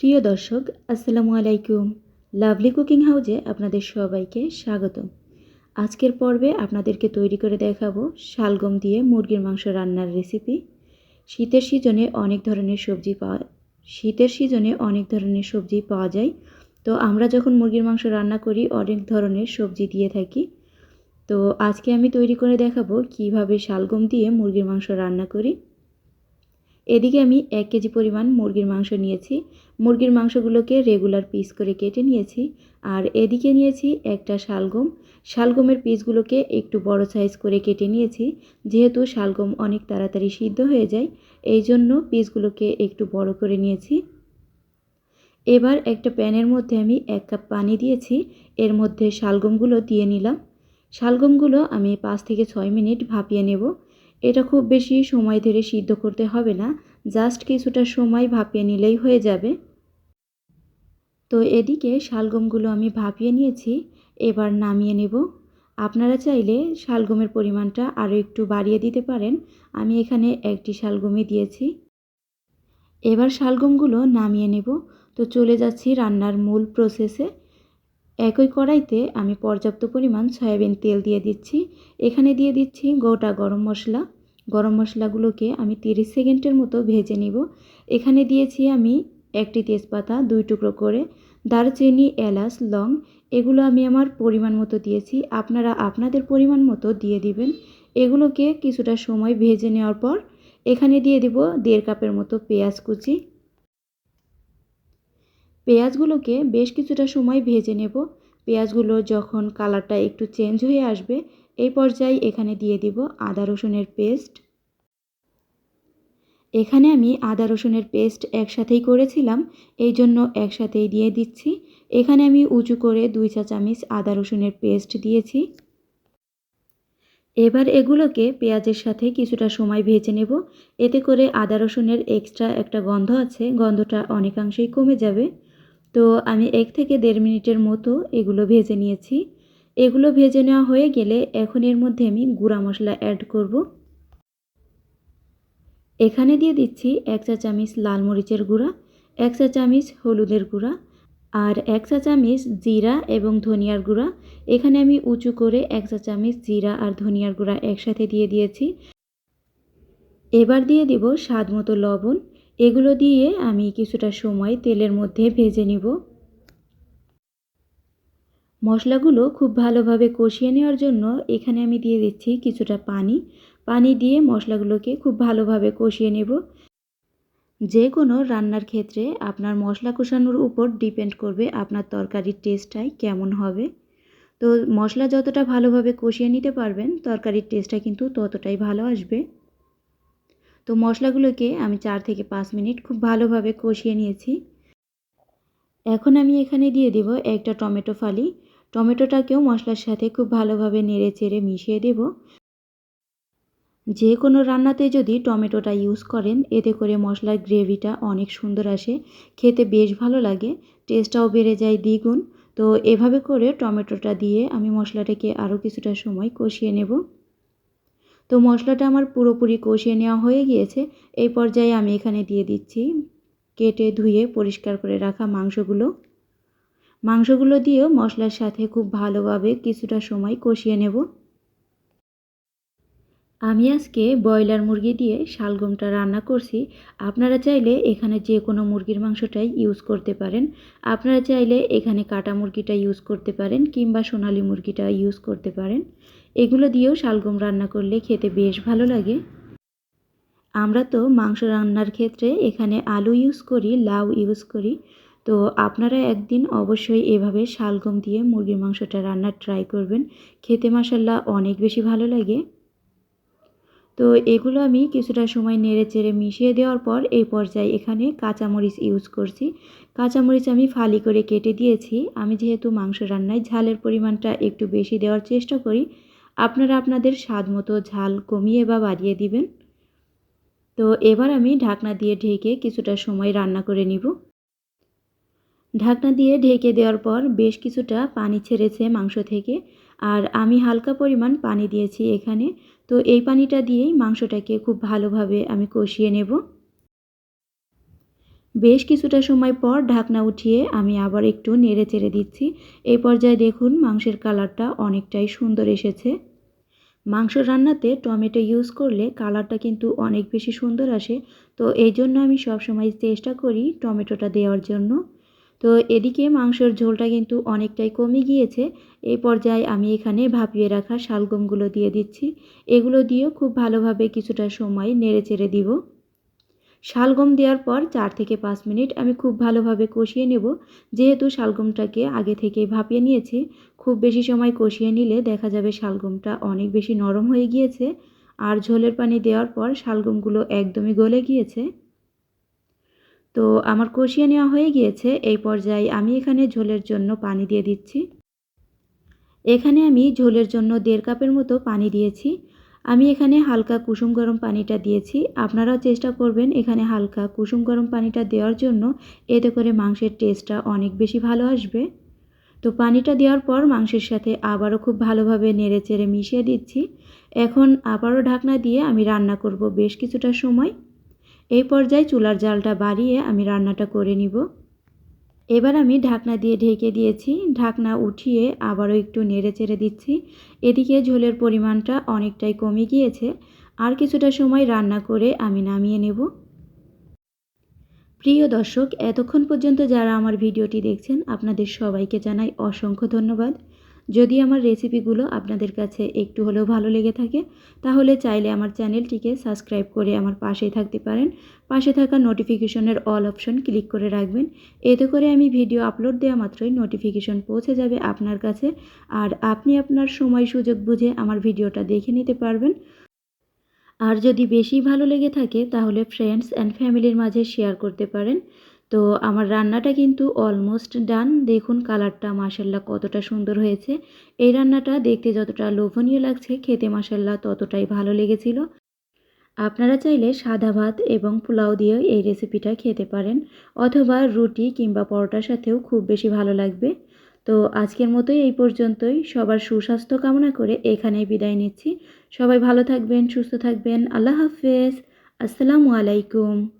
প্রিয় দর্শক, আসসালামু আলাইকুম। লাভলি কুকিং হাউজে আপনাদের সবাইকে স্বাগত আজকের পর্বে আপনাদেরকে তৈরি করে দেখাবো শালগম দিয়ে মুরগির মাংস রান্নার রেসিপি শীতের সিজনে অনেক ধরনের সবজি পাওয়া, শীতের সিজনে অনেক ধরনের সবজি পাওয়া যায়। তো আমরা যখন মুরগির মাংস রান্না করি, অনেক ধরনের সবজি দিয়ে থাকি। তো আজকে আমি তৈরি করে দেখাবো কীভাবে শালগম দিয়ে মুরগির মাংস রান্না করি। এদিকে আমি এক কেজি পরিমাণ মুরগির মাংস নিয়েছি। মুরগির মাংসগুলোকে রেগুলার পিস করে কেটে নিয়েছি আর এদিকে নিয়েছি একটা শালগম। শালগমের পিসগুলোকে একটু বড় সাইজ করে কেটে নিয়েছি। যেহেতু শালগম অনেক তাড়াতাড়ি সিদ্ধ হয়ে যায়, এই জন্য পিসগুলোকে একটু বড় করে নিয়েছি। এবার একটা প্যানের মধ্যে আমি এক কাপ পানি দিয়েছি। এর মধ্যে শালগমগুলো দিয়ে নিলাম। শালগমগুলো আমি পাঁচ থেকে ছয় মিনিট ভাপিয়ে নেব। এটা খুব বেশি সময় ধরে সিদ্ধ করতে হবে না জাস্ট কিছুটা সময় ভাপিয়ে নিলেই হয়ে যাবে। তো এদিকে শালগমগুলো আমি ভাপিয়ে নিয়েছি, এবার নামিয়ে নেব। আপনারা চাইলে শালগমের পরিমাণটা আরও একটু বাড়িয়ে দিতে পারেন, আমি এখানে একটি শালগমই দিয়েছি। এবার শালগমগুলো নামিয়ে নেব। তো চলে যাচ্ছি রান্নার মূল প্রসেসে একই কড়াইতে আমি পর্যাপ্ত পরিমাণ সয়াবিন তেল দিয়ে দিচ্ছি। এখানে দিয়ে দিচ্ছি গোটা গরম মশলা। গরম মশলাগুলোকে আমি 30 সেকেন্ডের মতো ভেজে নিব। এখানে দিয়েছি আমি একটি তেজপাতা, দুই টুকরো করে দারচিনি, এলাচ, লং, এগুলো আমি আমার পরিমাণ মতো দিয়েছি। আপনারা আপনাদের পরিমাণ মতো দিয়ে দিবেন। এগুলোকে কিছুটা সময় ভেজে নেওয়ার পর এখানে দিয়ে দিব দেড় কাপের মতো পেঁয়াজ কুচি। পেঁয়াজগুলোকে বেশ কিছুটা সময় ভেজে নেব। পেঁয়াজগুলো যখন কালারটা একটু চেঞ্জ হয়ে আসবে এই পর্যায়ে এখানে দিয়ে দিব আদা রসুনের পেস্ট। এখানে আমি আদা রসুনের পেস্ট একসাথেই করেছিলাম, এই জন্য একসাথেই দিয়ে দিচ্ছি। এখানে আমি উঁচু করে দুই চা চামচ আদা রসুনের পেস্ট দিয়েছি। এবার এগুলোকে পেঁয়াজের সাথে কিছুটা সময় ভেজে নেব। এতে করে আদা রসুনের এক্সট্রা একটা গন্ধ আছে, গন্ধটা অনেকাংশেই কমে যাবে। তো আমি এক থেকে দেড় মিনিটের মতো এগুলো ভেজে নিয়েছি। এগুলো ভেজে নেওয়া হয়ে গেলে এখন এর মধ্যে আমি গুঁড়া মশলা অ্যাড করব। এখানে দিয়ে দিচ্ছি এক চা চামচ লাল মরিচের গুঁড়া, এক চা চামচ হলুদের গুঁড়া আর এক চা চামচ জিরা এবং ধনিয়ার গুঁড়া। এখানে আমি উঁচু করে এক চা চামচ জিরা আর ধনিয়ার গুঁড়া একসাথে দিয়ে দিয়েছি। এবার দিয়ে দিব স্বাদ মতো লবণ। এগুলো দিয়ে আমি কিছুটা সময় তেলের মধ্যে ভেজে নিব। মশলাগুলো খুব ভালোভাবে কষিয়ে নেওয়ার জন্য এখানে আমি দিয়ে দিচ্ছি কিছুটা পানি। পানি দিয়ে মশলাগুলোকে খুব ভালোভাবে কষিয়ে নেব। যে কোনো রান্নার ক্ষেত্রে আপনার মশলা কষানোর উপর ডিপেন্ড করবে আপনার তরকারির টেস্টটাই কেমন হবে। তো মশলা যতটা ভালোভাবে কষিয়ে নিতে পারবেন, তরকারির টেস্টটা কিন্তু ততটাই ভালো আসবে। তো মশলাগুলোকে আমি চার থেকে পাঁচ মিনিট খুব ভালোভাবে কষিয়ে নিয়েছি। এখন আমি এখানে দিয়ে দিব একটা টমেটো ফালি। টমেটোটাকেও মশলার সাথে খুব ভালোভাবে নেড়ে চেড়ে মিশিয়ে দেব। যে কোনো রান্নাতে যদি টমেটোটা ইউজ করেন, এতে করে মশলার গ্রেভিটা অনেক সুন্দর আসে, খেতে বেশ ভালো লাগে, টেস্টটাও বেড়ে যায় দ্বিগুণ। তো এভাবে করে টমেটোটা দিয়ে আমি মশলাটাকে আরও কিছুটা সময় কষিয়ে নেব। তো মশলাটা আমার পুরোপুরি কষিয়ে নেওয়া হয়ে গিয়েছে। এই পর্যায়ে আমি এখানে দিয়ে দিচ্ছি, কেটে ধুয়ে পরিষ্কার করে রাখা মাংসগুলো। মাংসগুলো দিয়েও মশলার সাথে খুব ভালোভাবে কিছুটা সময় কষিয়ে নেব। আমি আজকে ব্রয়লার মুরগি দিয়ে শালগমটা রান্না করছি। আপনারা চাইলে এখানে যে কোনো মুরগির মাংসটাই ইউজ করতে পারেন। আপনারা চাইলে এখানে কাটা মুরগিটা ইউজ করতে পারেন কিংবা সোনালি মুরগিটা ইউজ করতে পারেন। এগুলো দিয়েও শালগম রান্না করলে খেতে বেশ ভালো লাগে। আমরা তো মাংস রান্নার ক্ষেত্রে এখানে আলু ইউজ করি, লাউ ইউজ করি। তো আপনারা একদিন অবশ্যই এভাবে শালগম দিয়ে মুরগির মাংসটা রান্নার ট্রাই করবেন। খেতে মশাল্লা অনেক বেশি ভালো লাগে। তো এগুলো আমি কিছুটা সময় নেড়ে চেড়ে মিশিয়ে দেওয়ার পর এই পর্যায়ে এখানে কাঁচামরিচ ইউজ করছি। কাঁচামরিচ আমি ফালি করে কেটে দিয়েছি। আমি যেহেতু মাংস রান্নায় ঝালের পরিমাণটা একটু বেশি দেওয়ার চেষ্টা করি, আপনারা আপনাদের স্বাদ মতো ঝাল কমিয়ে বা বাড়িয়ে দিবেন। তো এবার আমি ঢাকনা দিয়ে ঢেকে কিছুটা সময় রান্না করে নিব। ঢাকনা দিয়ে ঢেকে দেওয়ার পর বেশ কিছুটা পানি ছেড়েছে মাংস থেকে। আর আমি হালকা পরিমাণ পানি দিয়েছি এখানে। তো এই পানিটা দিয়েই মাংসটাকে খুব ভালোভাবে আমি কষিয়ে নেব। বেশ কিছুটা সময় পর ঢাকনা উঠিয়ে আমি আবার একটু নেড়ে চেড়ে দিচ্ছি। এই পর্যায়ে দেখুন মাংসের কালারটা অনেকটাই সুন্দর এসেছে। মাংস রান্নাতে টমেটো ইউজ করলে কালারটা কিন্তু অনেক বেশি সুন্দর আসে। তো এই জন্য আমি সবসময় চেষ্টা করি টমেটোটা দেওয়ার জন্য। তো এদিকে মাংসের ঝোলটা কিন্তু অনেকটাই কমে গিয়েছে। এই পর্যায়ে আমি এখানে ভাপিয়ে রাখা শালগমগুলো দিয়ে দিচ্ছি। এগুলো দিয়েও খুব ভালোভাবে কিছুটা সময় নেড়ে চেড়ে দিব। শালগম দেওয়ার পর চার থেকে পাঁচ মিনিট আমি খুব ভালোভাবে কষিয়ে নেব। যেহেতু শালগমটাকে আগে থেকেই ভাপিয়ে নিয়েছি, খুব বেশি সময় কষিয়ে নিলে দেখা যাবে শালগমটা অনেক বেশি নরম হয়ে গিয়েছে। আর ঝোলের পানি দেওয়ার পর শালগমগুলো একদমই গলে গিয়েছে। তো আমার কষিয়ে নেওয়া হয়ে গিয়েছে। এই পর্যায়ে আমি এখানে ঝোলের জন্য পানি দিয়ে দিচ্ছি। এখানে আমি ঝোলের জন্য দেড় কাপের মতো পানি দিয়েছি। আমি এখানে হালকা কুসুম গরম পানিটা দিয়েছি। আপনারাও চেষ্টা করবেন এখানে হালকা কুসুম গরম পানিটা দেওয়ার জন্য। এতে করে মাংসের টেস্টটা অনেক বেশি ভালো আসবে। তো পানিটা দেওয়ার পর মাংসের সাথে আবারও খুব ভালোভাবে নেড়ে চেড়ে মিশিয়ে দিচ্ছি। এখন আবারও ঢাকনা দিয়ে আমি রান্না করব বেশ কিছুটা সময়। এই পর্যায়ে চুলার জালটা বাড়িয়ে আমি রান্নাটা করে নিব। এবার আমি ঢাকনা দিয়ে ঢেকে দিয়েছি। ঢাকনা উঠিয়ে আবারও একটু নেড়ে চেড়ে দিচ্ছি। এদিকে ঝোলের পরিমাণটা অনেকটাই কমে গিয়েছে। আর কিছুটা সময় রান্না করে আমি নামিয়ে নেব। প্রিয় দর্শক, এতক্ষণ পর্যন্ত যারা আমার ভিডিওটি দেখছেন, আপনাদের সবাইকে জানাই অসংখ্য ধন্যবাদ। যদি আমার রেসিপিগুলো আপনাদের কাছে একটু হলেও ভালো লেগে থাকে, তাহলে চাইলে আমার চ্যানেলটিকে সাবস্ক্রাইব করে আমার পাশেই থাকতে পারেন। পাশে থাকা নোটিফিকেশনের অল অপশন ক্লিক করে রাখবেন। এতে করে আমি ভিডিও আপলোড দেওয়া মাত্রই নোটিফিকেশন পৌঁছে যাবে আপনার কাছে আর আপনি আপনার সময় সুযোগ বুঝে আমার ভিডিওটা দেখে নিতে পারবেন। আর যদি বেশি ভালো লেগে থাকে তাহলে ফ্রেন্ডস অ্যান্ড ফ্যামিলির মাঝে শেয়ার করতে পারেন। তো আমার রান্নাটা কিন্তু অলমোস্ট ডান দেখুন কালারটা মাসাল্লাহ কতটা সুন্দর হয়েছে। এই রান্নাটা দেখতে যতটা লোভনীয় লাগছে, খেতে মাসাল্লাহ ততটাই ভালো লেগেছিল। আপনারা চাইলে সাদা ভাত এবং পোলাও দিয়েও এই রেসিপিটা খেতে পারেন, অথবা রুটি কিংবা পরোটার সাথেও খুব বেশি ভালো লাগবে। তো আজকের মতোই এই পর্যন্তই। সবার সুস্বাস্থ্য কামনা করে এখানেই বিদায় নিচ্ছি। সবাই ভালো থাকবেন, সুস্থ থাকবেন। আল্লাহ হাফেজ। আসসালামু আলাইকুম।